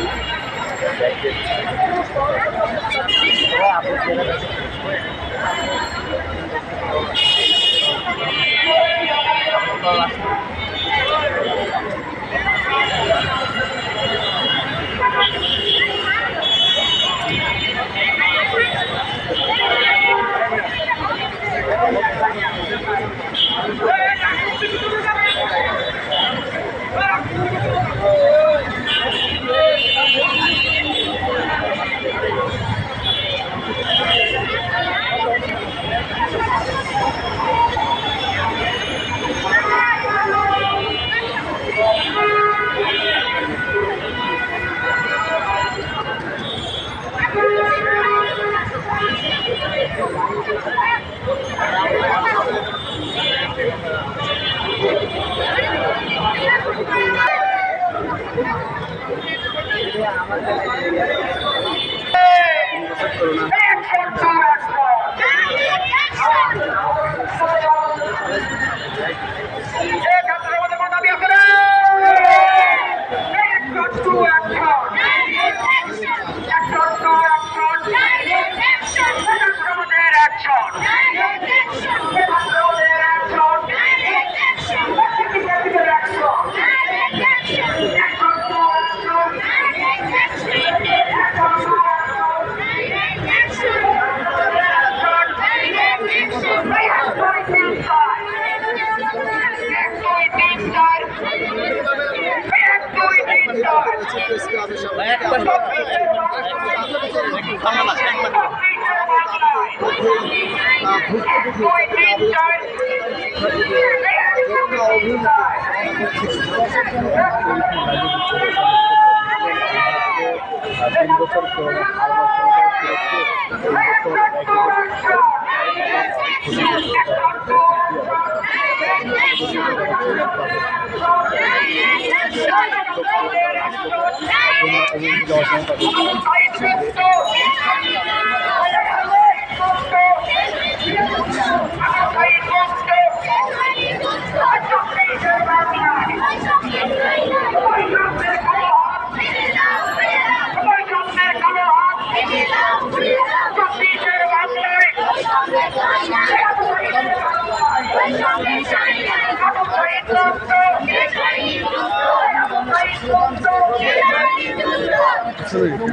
Thank you. Corona খাওয়া সরকার তিন বছর Thank Absolutely.